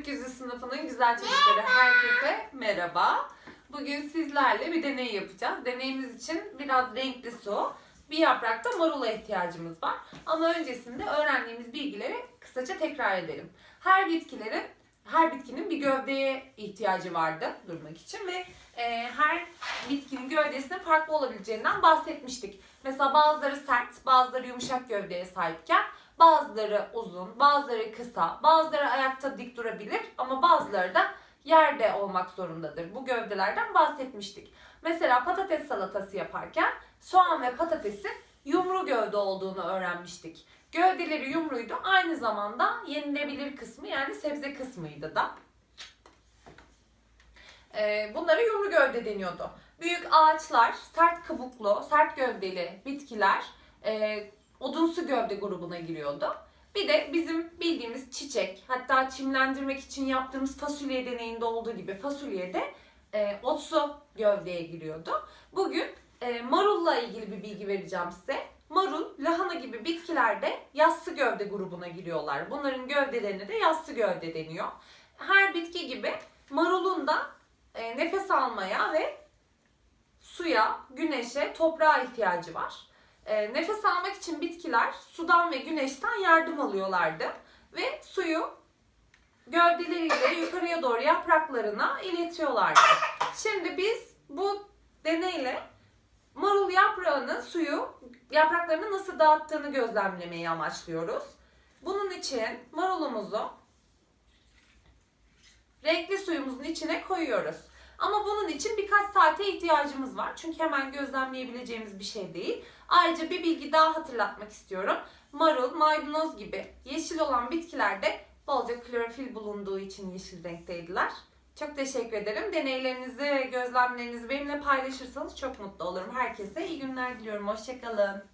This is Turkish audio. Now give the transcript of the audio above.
Gökyüzü sınıfının güzel çocukları herkese merhaba. Bugün sizlerle bir deney yapacağız. Deneyimiz için biraz renkli su, bir yaprakta marula ihtiyacımız var. Ama öncesinde öğrendiğimiz bilgileri kısaca tekrar edelim. Her bitkilerin her bitkinin bir gövdeye ihtiyacı vardı durmak için ve e, her bitkinin gövdesinin farklı olabileceğinden bahsetmiştik. Mesela bazıları sert, bazıları yumuşak gövdeye sahipken bazıları uzun, bazıları kısa, bazıları ayakta dik durabilir ama bazıları da yerde olmak zorundadır. Bu gövdelerden bahsetmiştik. Mesela patates salatası yaparken soğan ve patatesin yumru gövde olduğunu öğrenmiştik. Gövdeleri yumruydu. Aynı zamanda yenilebilir kısmı yani sebze kısmıydı da. Ee, bunlara yumru gövde deniyordu. Büyük ağaçlar, sert kabuklu, sert gövdeli bitkiler e, odunsu gövde grubuna giriyordu. Bir de bizim bildiğimiz çiçek, hatta çimlendirmek için yaptığımız fasulye deneyinde olduğu gibi fasulye de e, otsu gövdeye giriyordu. Bugün e, marulla ilgili bir bilgi vereceğim size. Marul, lahana gibi bitkilerde yassı gövde grubuna giriyorlar. Bunların gövdelerine de yassı gövde deniyor. Her bitki gibi marulun da e, nefes almaya ve suya, güneşe, toprağa ihtiyacı var. E, nefes almak için bitkiler sudan ve güneşten yardım alıyorlardı. Ve suyu gövdeleriyle yukarıya doğru yapraklarına iletiyorlardı. Şimdi biz bu deneyle marul yaprağının suyu yapraklarını nasıl dağıttığını gözlemlemeyi amaçlıyoruz. Bunun için marulumuzu renkli suyumuzun içine koyuyoruz. Ama bunun için birkaç saate ihtiyacımız var. Çünkü hemen gözlemleyebileceğimiz bir şey değil. Ayrıca bir bilgi daha hatırlatmak istiyorum. Marul, maydanoz gibi yeşil olan bitkilerde bolca klorofil bulunduğu için yeşil renkteydiler. Çok teşekkür ederim. Deneylerinizi gözlemlerinizi benimle paylaşırsanız çok mutlu olurum. Herkese iyi günler diliyorum. Hoşçakalın.